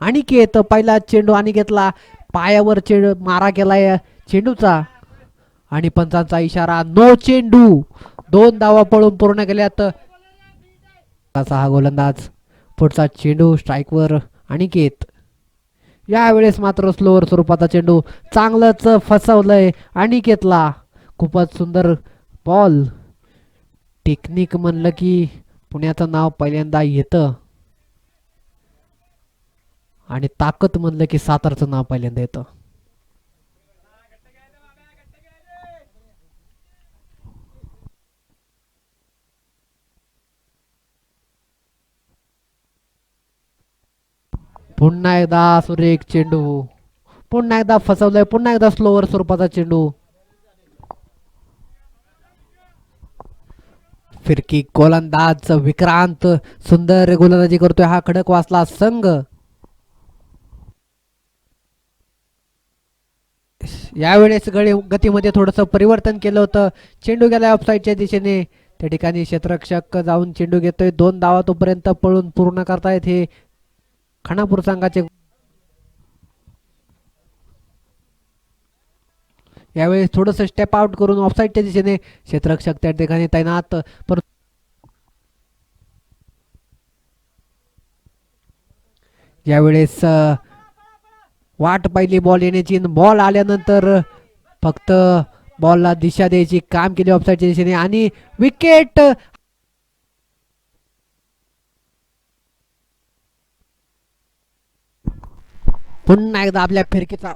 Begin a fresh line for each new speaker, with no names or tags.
आणि अनिकेत पहिला चेंडू आणि घेतला. पायावर चेंडू मारा केलाय चेंडूचा. आणि पंचांचा इशारा नो चेंडू. दोन धावा पळून पूर्ण केल्यात. असा हा गोलंदाज. पुढचा चेंडू स्ट्राईकवर अनिकेत यावेळेस मात्र स्लोवर स्वरूपाचा चेंडू चांगलंच फसवलंय अनिकेतला खूपच सुंदर बॉल. टेक्निक म्हणलं की पुण्याचं नाव पहिल्यांदा येतं. आणि ताकद म्हणलं की सातारचं नाव पहिल्यांदा येतं. पुन्हा एकदा सुरेख चेंडू. पुन्हा एकदा फसवलंय. पुन्हा एकदा स्लोवर स्वरूपाचा चेंडू. फिरकी गोलंदाज विक्रांत सुंदर गोलंदाजी करतोय हा खडक वाचला संघ. यावेळेस गळी गतीमध्ये थोडंसं परिवर्तन केलं होतं. चेंडू गेला ऑफसाईडच्या दिशेने. त्या ठिकाणी क्षेत्ररक्षक जाऊन चेंडू घेतोय. दोन धावा तोपर्यंत पळून पूर्ण करतायत हे खानापूर संघाचे यावेळेस थोडंसं स्टेप आउट करून ऑफसाईडच्या दिशेने क्षेत्ररक्षक त्या ठिकाणी तैनात पर यावेळेस वाट पाहिली बॉल येण्याची बॉल आल्यानंतर फक्त बॉलला दिशा द्यायची काम केली ऑफसाईडच्या दिशेने आणि विकेट पुन्हा एकदा आपल्या फिरकीचा